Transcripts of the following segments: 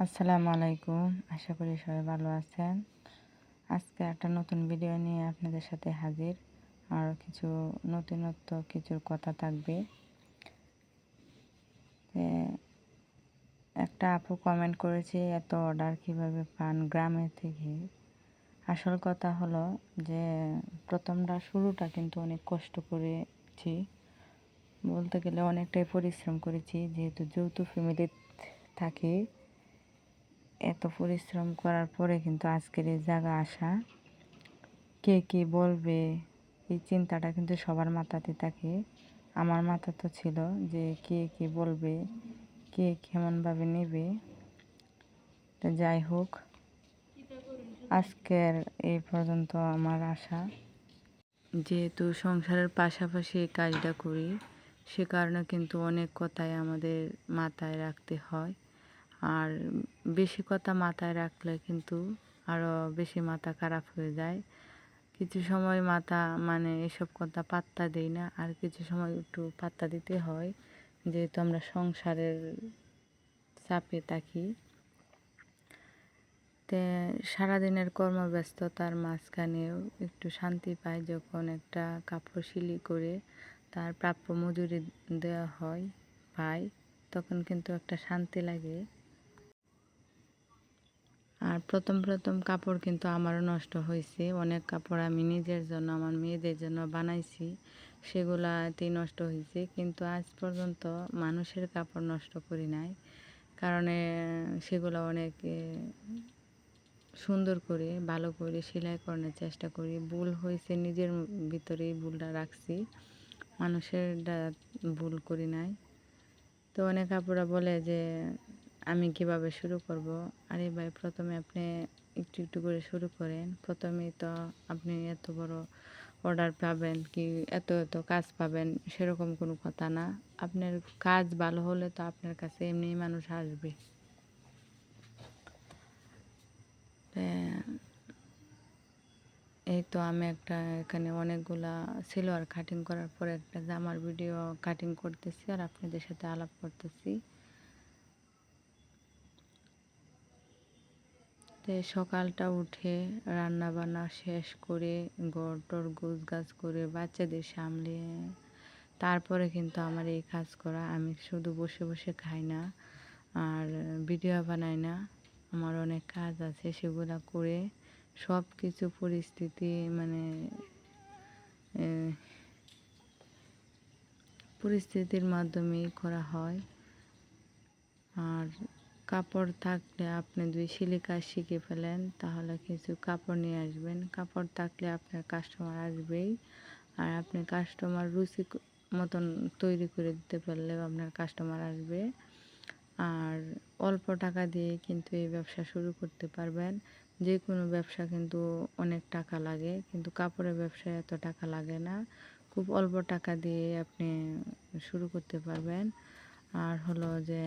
আসসালামু আলাইকুম। আশা করি সবাই ভালো আছেন। আজকে একটা নতুন ভিডিও নিয়ে আপনাদের সাথে হাজির। আর কিছু নতুনত্ব কিছুর কথা থাকবে। একটা আপু কমেন্ট করেছে, এত অর্ডার কীভাবে পান গ্রামে থেকে? আসল কথা হলো যে, প্রথমটা, শুরুটা কিন্তু অনেক কষ্ট করেছি। বলতে গেলে অনেকটাই পরিশ্রম করেছি, যেহেতু যৌথ ফ্যামিলি থাকি। এত পরিশ্রম করার পরে কিন্তু আজকের এই জায়গা আসা। কে কী বলবে? এই চিন্তাটা কিন্তু সবার মাথাতে থাকে। আমার মাথা তো ছিল যে কে কী বলবে? কে কেমনভাবে নেবে? তো যাই হোক, আজকের এই পর্যন্ত আমার আশা। যেহেতু সংসারের পাশাপাশি এই কাজটা করি, সে কারণে কিন্তু অনেক কথাই আমাদের মাথায় রাখতে হয়। আর বেশি কথা মাথায় রাখলে কিন্তু আরও বেশি মাথা খারাপ হয়ে যায়। কিছু সময় মাথা মানে এসব কথা পাত্তা দেই না, আর কিছু সময় একটু পাত্তা দিতে হয়। যেহেতু আমরা সংসারের চাপে থাকি। তে সারাদিনের কর্মব্যস্ততার মাঝখানেও একটু শান্তি পাই যখন একটা কাপড় শিলি করে তার প্রাপ্য মজুরি দেওয়া হয়, পাই, তখন কিন্তু একটা শান্তি লাগে। আর প্রথম প্রথম কাপড় কিন্তু আমারও নষ্ট হয়েছে। অনেক কাপড় আমি নিজের জন্য, আমার মেয়েদের জন্য বানাইছি সেগুলাতে নষ্ট হয়েছে। কিন্তু আজ পর্যন্ত মানুষের কাপড় নষ্ট করি নাই, কারণে সেগুলো অনেক সুন্দর করে, ভালো করে সেলাই করানোর চেষ্টা করি। ভুল হয়েছে, নিজের ভিতরেই ভুলটা রাখছি। মানুষের ভুল করি নাই। তো অনেক কাপড়া বলে যে আমি কীভাবে শুরু করব? আরে ভাই, প্রথমে আপনি একটু একটু করে শুরু করেন। প্রথমেই তো আপনি এত বড় অর্ডার পাবেন কি, এত এত কাজ পাবেন, সেরকম কোনো কথা না। আপনার কাজ ভালো হলে তো আপনার কাছে এমনিই মানুষ আসবে। এই তো আমি একটা, এখানে অনেকগুলা সিলোয়ার কাটিং করার পরে একটা জামার ভিডিও কাটিং করতেছি আর আপনাদের সাথে আলাপ করতেছি। সকালটা উঠে রান্না বান্না শেষ করে গড় টর গোছ গাছ করে বাচ্চাদের সামলে তারপরে কিন্তু আমার এই কাজ করা। আমি শুধু বসে বসে খাই না আর ভিডিও বানাই না। আমার অনেক কাজ আছে সেগুলো করে সব কিছু পরিস্থিতি মানে পরিস্থিতির মাধ্যমেই করা হয়। আর কাপড় থাকলে আপনি দুই সিলি কাজ শিখে ফেলেন, তাহলে কিছু কাপড় নিয়ে আসবেন। কাপড় থাকলে আপনার কাস্টমার আসবেই। আর আপনি কাস্টমার রুচি মতন তৈরি করে দিতে পারলেও আপনার কাস্টমার আসবে। আর অল্প টাকা দিয়ে কিন্তু এই ব্যবসা শুরু করতে পারবেন। যে কোনো ব্যবসা কিন্তু অনেক টাকা লাগে, কিন্তু কাপড়ের ব্যবসায় এত টাকা লাগে না। খুব অল্প টাকা দিয়ে আপনি শুরু করতে পারবেন। আর হলো যে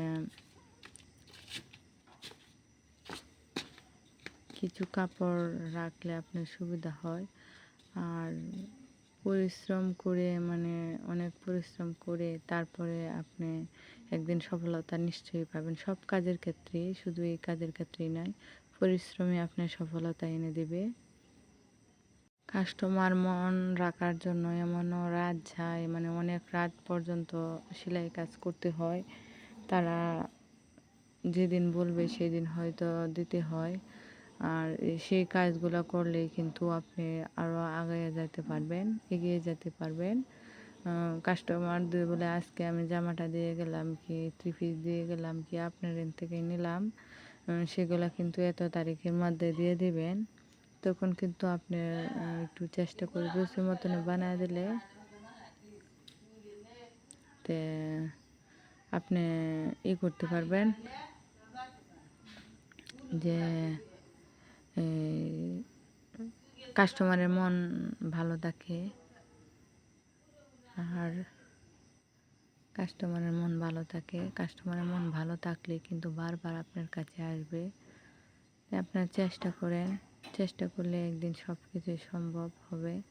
কিছু কাপড় রাখলে আপনার সুবিধা হয়। আর পরিশ্রম করে মানে অনেক পরিশ্রম করে তারপরে আপনি একদিন সফলতা নিশ্চয়ই পাবেন। সব কাজের ক্ষেত্রে শুধু এই কাজের ক্ষেত্রেই নয় পরিশ্রমী আপনার সফলতা এনে দেবে। কাস্টমার মন রাখার জন্য এমনও রাত যায় মানে অনেক রাত পর্যন্ত সেলাই কাজ করতে হয়। তারা যেদিন বলবে সেদিন হয়তো দিতে হয়। আর সেই কাজগুলো করলেই কিন্তু আপনি আরও আগাইয়ে যেতে পারবেন, এগিয়ে যেতে পারবেন। কাস্টমার দিয়ে বলে, আজকে আমি জামাটা দিয়ে গেলাম কি থ্রি পিস দিয়ে গেলাম কি, আপনার এন থেকে নিলাম। সেগুলো কিন্তু এত তারিখের মধ্যে দিয়ে দিবেন। তখন কিন্তু আপনি একটু চেষ্টা করে রুচি মতন বানায় দিলে তে আপনি ই করতে পারবেন যে কাস্টমারের মন ভালো থাকে, আর কাস্টমারের মন ভালো থাকে। কাস্টমারের মন ভালো থাকলে কিন্তু বারবার আপনার কাছে আসবে। আপনার চেষ্টা করেন চেষ্টা করলে একদিন সব কিছুই সম্ভব হবে।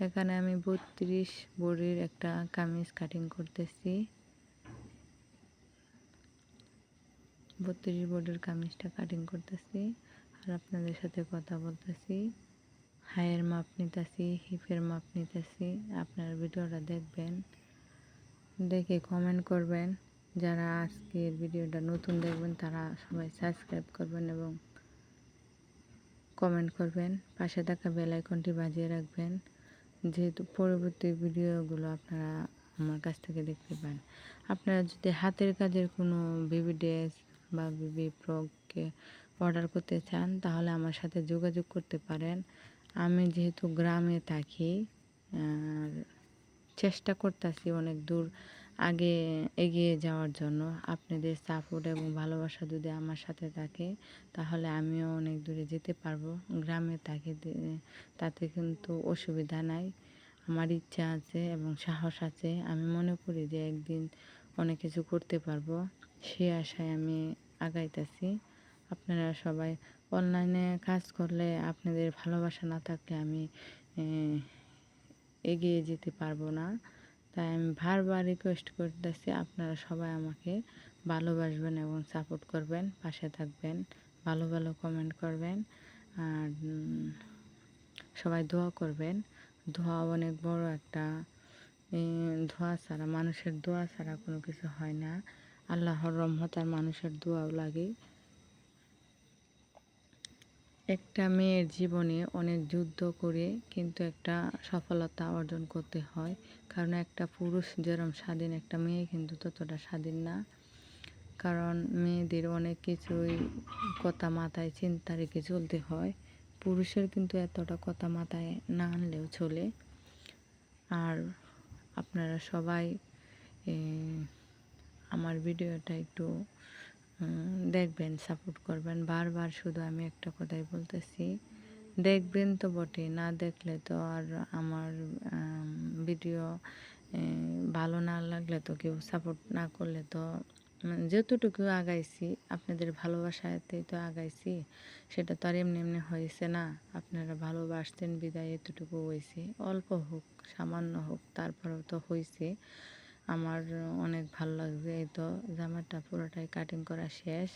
এখানে আমি বত্রিশ বড়ির একটা কামিজ কাটিং করতেছি। বত্রিশ বোর্ডের কামিজটা কাটিং করতেছি। আর আপনাদের সাথে কথা বলতেছি। হায়ের মাপ নিতেছি হিপের মাপ নিতেছি। আপনার ভিডিওটা দেখবেন, দেখে কমেন্ট করবেন। যারা আজকের ভিডিওটা নতুন দেখবেন, তারা সবাই সাবস্ক্রাইব করবেন এবং কমেন্ট করবেন। পাশে থাকা বেল আইকনটি বাজিয়ে রাখবেন। যেহেতু পরবর্তী ভিডিওগুলো আপনারা আমার কাছ থেকে দেখতে পান। আপনারা যদি হাতের কাজের কোনো বেবি ড্রেস বা বেবি ফ্রককে অর্ডার করতে চান, তাহলে আমার সাথে যোগাযোগ করতে পারেন। আমি যেহেতু গ্রামে থাকি চেষ্টা করতেছি অনেক দূর আগে এগিয়ে যাওয়ার জন্য। আপনাদের সাপোর্ট এবং ভালোবাসা যদি আমার সাথে থাকে, তাহলে আমিও অনেক দূরে যেতে পারব। গ্রামে থাকি তাতে কিন্তু অসুবিধা নাই। আমার ইচ্ছা আছে এবং সাহস আছে, আমি মনে করি যে একদিন অনেক কিছু করতে পারব। সে আশায় আমি আগাইতেছি। আপনারা সবাই অনলাইনে কাজ করলে আপনাদের ভালোবাসা না থাকলে আমি এগিয়ে যেতে পারব না। তাই আমি বারবার রিকোয়েস্ট করতেছি, আপনারা সবাই আমাকে ভালোবাসবেন এবং সাপোর্ট করবেন, পাশে থাকবেন, ভালো ভালো কমেন্ট করবেন। আর সবাই দোয়া করবেন। ধোয়া অনেক বড় একটা ধোয়া ছাড়া, মানুষের দোয়া ছাড়া কোনো কিছু হয় না। আল্লাহর রহমত আর মানুষের দোয়াও লাগে। একটা মেয়ের জীবনে অনেক যুদ্ধ করে কিন্তু একটা সফলতা অর্জন করতে হয়। কারণ একটা পুরুষ যেরম স্বাধীন একটা মেয়ে কিন্তু ততটা স্বাধীন না। কারণ মেয়েদের অনেক কিছুই কথা মাথায় চিন্তা রেখে চলতে হয়। পুরুষের কিন্তু এতটা কথা মাথায় না আনলেও চলে। আর আপনারা সবাই আমার ভিডিওটা একটু দেখবেন সাপোর্ট করবেন। বারবার শুধু আমি একটা কথাই বলতেছি, দেখবেন তো বটে, না দেখলে তো আর আমার ভিডিও ভালো না লাগলে তো কেউ সাপোর্ট না করলে তো যতটুকু আগাইছি, আপনাদের ভালোবাসাতেই তো আগাইছি, সেটা তো আর এমনি এমনি হয়েছে না। আপনারা ভালোবাসতেন, বিদায় এতটুকু হয়েছে। অল্প হোক, সামান্য হোক, তারপরেও তো হয়েছে। আমার অনেক ভালো লাগছে এই তো, জামাটা পুরোটাই কাটিং করা শেষ।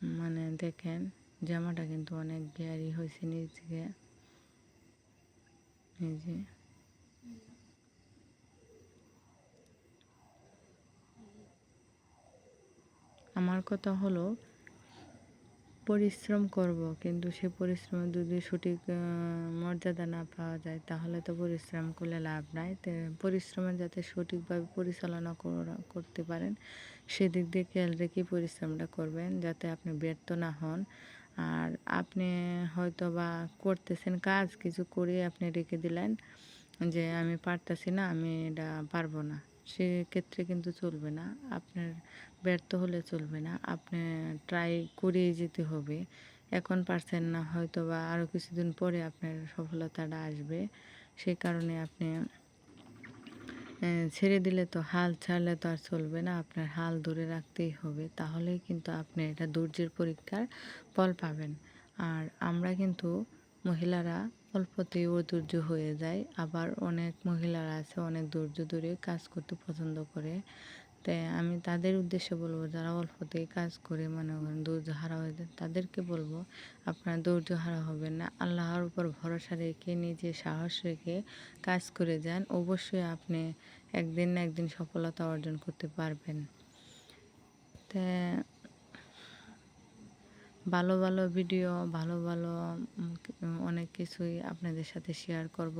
মানে দেখেন, জামাটা কিন্তু অনেক গেয়ারি হয়েছে নিজ থেকে। এই যে। আমার কথা হলো পরিশ্রম করব, কিন্তু সে পরিশ্রমে যদি সঠিক মর্যাদা না পাওয়া যায়, তাহলে তো পরিশ্রম করলে লাভ নাই। পরিশ্রমের যাতে সঠিকভাবে পরিচালনা করতে পারেন, সেদিক দিয়ে খেয়াল রেখে পরিশ্রমটা করবেন, যাতে আপনি ব্যর্থ না হন। আর আপনি হয়তো বা করতেছেন কাজ, কিছু করে আপনি রেখে দিলেন যে, আমি পারতেছি না, আমি এটা পারব না। সেক্ষেত্রে কিন্তু চলবে না। আপনার ব্যর্থ হলে চলবে না। আপনি ট্রাই করেই যেতে হবে। এখন পারছেন না হয়তো বা আরও কিছুদিন পরে আপনার সফলতাটা আসবে। সেই কারণে আপনি ছেড়ে দিলে তো হাল ছাড়লে তো আর চলবে না। আপনার হাল ধরে রাখতেই হবে। তাহলেই কিন্তু আপনি এটা ধৈর্যের পরীক্ষার ফল পাবেন। আর আমরা কিন্তু মহিলারা অল্পতেই অধৈর্য হয়ে যায়। আবার অনেক মহিলারা আছে, অনেক ধৈর্য ধরে কাজ করতে পছন্দ করে। তাই আমি তাদের উদ্দেশ্যে বলব, যারা অল্পতেই কাজ করে, মনে করেন ধৈর্য হারা হয়ে যায়, তাদেরকে বলব, আপনার ধৈর্য হারা হবে না। আল্লাহর উপর ভরসা রেখে, নিজে সাহস রেখে কাজ করে যান। অবশ্যই আপনি একদিন না একদিন সফলতা অর্জন করতে পারবেন। তা ভালো ভালো ভিডিও ভালো ভালো অনেক কিছুই আপনাদের সাথে শেয়ার করব।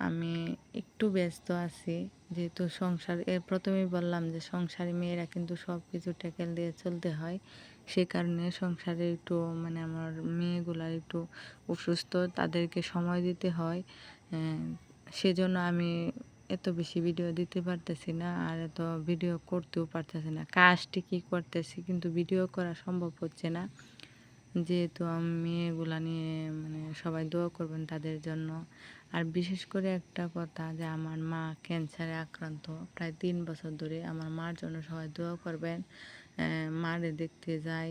আমি একটু ব্যস্ত আছি, যেহেতু সংসার, এর প্রথমেই বললাম যে সংসারে মেয়েরা কিন্তু সব কিছু ট্যাকেল দিয়ে চলতে হয়। সে কারণে সংসারে একটু মানে আমার মেয়েগুলার একটু অসুস্থ, তাদেরকে সময় দিতে হয়। সেজন্য আমি এত বেশি ভিডিও দিতে পারতেছি না আর এত ভিডিও করতেও পারতেছি না। কাজটি কী করতেছি কিন্তু ভিডিও করা সম্ভব হচ্ছে না। যেহেতু আমি মেয়েগুলা নিয়ে মানে সবাই দোয়া করবেন তাদের জন্য। আর বিশেষ করে একটা কথা যে আমার মা ক্যান্সারে আক্রান্ত। প্রায় তিন বছর ধরে আমার মার জন্য সবাই দোয়া করবেন। মারে দেখতে যাই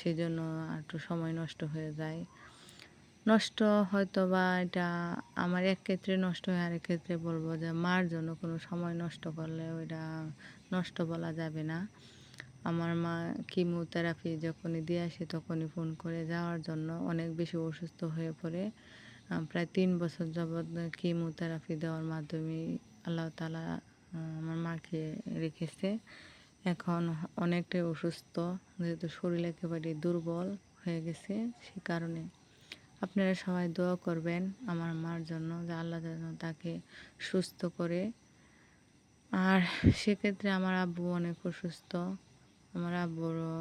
সেজন্য একটু সময় নষ্ট হয়ে যায়। নষ্ট হয়তো বা এটা আমার এক ক্ষেত্রে নষ্ট হয়, আরেক ক্ষেত্রে বলব যে মার জন্য কোনো সময় নষ্ট করলে ওইটা নষ্ট বলা যাবে না। আমার মা কিমোথেরাপি যখনই দিয়ে আসে তখনই ফোন করে যাওয়ার জন্য অনেক বেশি অসুস্থ হয়ে পড়ে। প্রায় তিন বছর যাবৎ কিমোথেরাপি দেওয়ার মাধ্যমে আল্লাহ তালা আমার মাকে রেখেছে। এখন অনেকটাই অসুস্থ, যেহেতু শরীর একেবারে দুর্বল হয়ে গেছে, সে কারণে আপনারা সবাই দোয়া করবেন আমার মার জন্য, যে আল্লাহ যেন তাকে সুস্থ করে। আর সেক্ষেত্রে আমার আব্বু অনেক অসুস্থ। আমার আব্বুরও